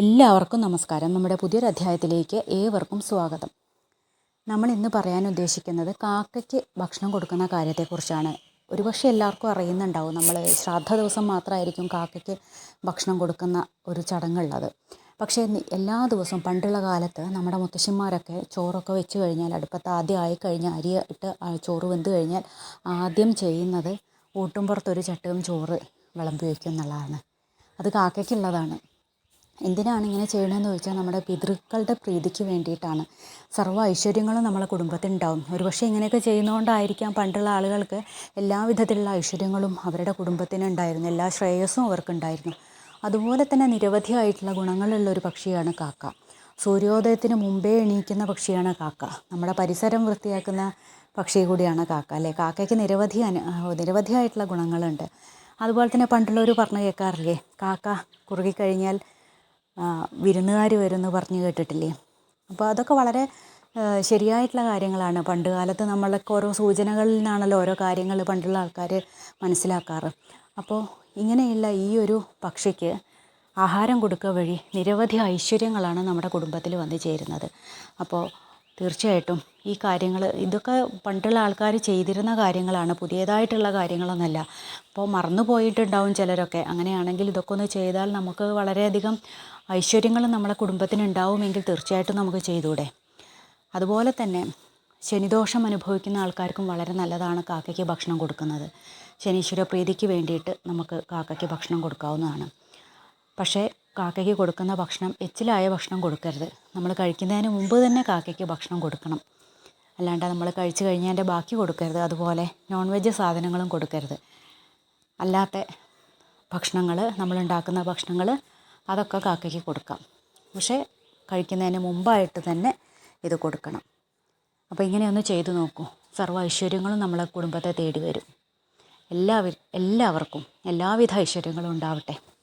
എല്ലാവർക്കും നമസ്കാരം. നമ്മുടെ പുതിയൊരു അധ്യായത്തിലേക്ക് ഏവർക്കും സ്വാഗതം. നമ്മൾ ഇന്ന് പറയാൻ ഉദ്ദേശിക്കുന്നത് കാക്കയ്ക്ക് ഭക്ഷണം കൊടുക്കുന്ന കാര്യത്തെക്കുറിച്ചാണ്. ഒരുപക്ഷെ എല്ലാവർക്കും അറിയുന്നുണ്ടാവും നമ്മൾ ശ്രാദ്ധ ദിവസം മാത്രമായിരിക്കും കാക്കയ്ക്ക് ഭക്ഷണം കൊടുക്കുന്ന ഒരു ചടങ്ങുള്ളത്. പക്ഷേ എല്ലാ ദിവസവും പണ്ടുള്ള കാലത്ത് നമ്മുടെ മുത്തശ്ശിമാരൊക്കെ ചോറൊക്കെ വെച്ച് കഴിഞ്ഞാൽ അടുപ്പത്ത് ആദ്യം ആയി അരി ഇട്ട് ചോറ് വെന്ത് കഴിഞ്ഞാൽ ആദ്യം ചെയ്യുന്നത് ഊട്ടുംപുറത്തൊരു ചട്ടും ചോറ് വിളമ്പി വയ്ക്കും എന്നുള്ളതാണ്. അത് കാക്കയ്ക്കുള്ളതാണ്. എന്തിനാണ് ഇങ്ങനെ ചെയ്യണമെന്ന് ചോദിച്ചാൽ നമ്മുടെ പിതൃക്കളുടെ പ്രീതിക്ക് വേണ്ടിയിട്ടാണ്. സർവ ഐശ്വര്യങ്ങളും നമ്മളെ കുടുംബത്തിൽ ഉണ്ടാവും ഒരുപക്ഷെ ഇങ്ങനെയൊക്കെ ചെയ്യുന്നതുകൊണ്ടായിരിക്കാം പണ്ടുള്ള ആളുകൾക്ക് എല്ലാവിധത്തിലുള്ള ഐശ്വര്യങ്ങളും അവരുടെ കുടുംബത്തിന് ഉണ്ടായിരുന്നു. എല്ലാ ശ്രേയസ്സും അവർക്കുണ്ടായിരുന്നു. അതുപോലെ തന്നെ നിരവധിയായിട്ടുള്ള ഗുണങ്ങളുള്ള ഒരു പക്ഷിയാണ് കാക്ക. സൂര്യോദയത്തിന് മുമ്പേ എണീക്കുന്ന പക്ഷിയാണ് കാക്ക. നമ്മുടെ പരിസരം വൃത്തിയാക്കുന്ന പക്ഷി കൂടിയാണ് കാക്ക അല്ലേ? കാക്കയ്ക്ക് നിരവധി അനു നിരവധിയായിട്ടുള്ള ഗുണങ്ങളുണ്ട്. അതുപോലെ തന്നെ പണ്ടുള്ളവർ പറഞ്ഞു കേൾക്കാറില്ലേ? കാക്ക കുറുകിക്കഴിഞ്ഞാൽ വിരുന്നുകാർ വരുമെന്ന് പറഞ്ഞു കേട്ടിട്ടില്ലേ? അപ്പോൾ അതൊക്കെ വളരെ ശരിയായിട്ടുള്ള കാര്യങ്ങളാണ്. പണ്ട് കാലത്ത് നമ്മളൊക്കെ ഓരോ സൂചനകളിൽ നിന്നാണല്ലോ ഓരോ കാര്യങ്ങൾ പണ്ടുള്ള ആൾക്കാർ മനസ്സിലാക്കാറ്. അപ്പോൾ ഇങ്ങനെയുള്ള ഈ ഒരു പക്ഷിക്ക് ആഹാരം കൊടുക്കുക വഴി നിരവധി ഐശ്വര്യങ്ങളാണ് നമ്മുടെ കുടുംബത്തിൽ വന്നു ചേരുന്നത്. അപ്പോൾ തീർച്ചയായിട്ടും ഈ കാര്യങ്ങൾ ഇതൊക്കെ പണ്ടുള്ള ആൾക്കാർ ചെയ്തിരുന്ന കാര്യങ്ങളാണ് പുതിയതായിട്ടുള്ള കാര്യങ്ങളൊന്നുമല്ല അപ്പോൾ മറന്നു പോയിട്ടുണ്ടാവും ചിലരൊക്കെ. അങ്ങനെയാണെങ്കിൽ ഇതൊക്കെ ഒന്ന് ചെയ്താൽ നമുക്ക് വളരെയധികം ഐശ്വര്യങ്ങൾ നമ്മളെ കുടുംബത്തിന് ഉണ്ടാവുമെങ്കിൽ തീർച്ചയായിട്ടും നമുക്ക് ചെയ്തൂടെ അതുപോലെ തന്നെ ശനിദോഷം അനുഭവിക്കുന്ന ആൾക്കാർക്കും വളരെ നല്ലതാണ് കാക്കയ്ക്ക് ഭക്ഷണം കൊടുക്കുന്നത്. ശനീശ്വര പ്രീതിക്ക് വേണ്ടിയിട്ട് നമുക്ക് കാക്കയ്ക്ക് ഭക്ഷണം കൊടുക്കാവുന്നതാണ്. പക്ഷേ കാക്കയ്ക്ക് കൊടുക്കുന്ന ഭക്ഷണം എച്ചിലായ ഭക്ഷണം കൊടുക്കരുത്. നമ്മൾ കഴിക്കുന്നതിന് മുമ്പ് തന്നെ കാക്കയ്ക്ക് ഭക്ഷണം കൊടുക്കണം. അല്ലാണ്ട് നമ്മൾ കഴിച്ചു കഴിഞ്ഞതിന്റെ ബാക്കി കൊടുക്കരുത്. അതുപോലെ നോൺ വെജ് സാധനങ്ങളും കൊടുക്കരുത്. അല്ലാത്ത ഭക്ഷണങ്ങൾ നമ്മളുണ്ടാക്കുന്ന ഭക്ഷണങ്ങൾ അതൊക്കെ കാക്കയ്ക്ക് കൊടുക്കാം. പക്ഷേ കഴിക്കുന്നതിന് മുമ്പായിട്ട് തന്നെ ഇത് കൊടുക്കണം. അപ്പോൾ ഇങ്ങനെയൊന്ന് ചെയ്തു നോക്കൂ. സർവ ഐശ്വര്യങ്ങളും നമ്മളെ കുടുംബത്തെ തേടി വരും. എല്ലാവർ എല്ലാവർക്കും എല്ലാവിധ ഐശ്വര്യങ്ങളും ഉണ്ടാവട്ടെ.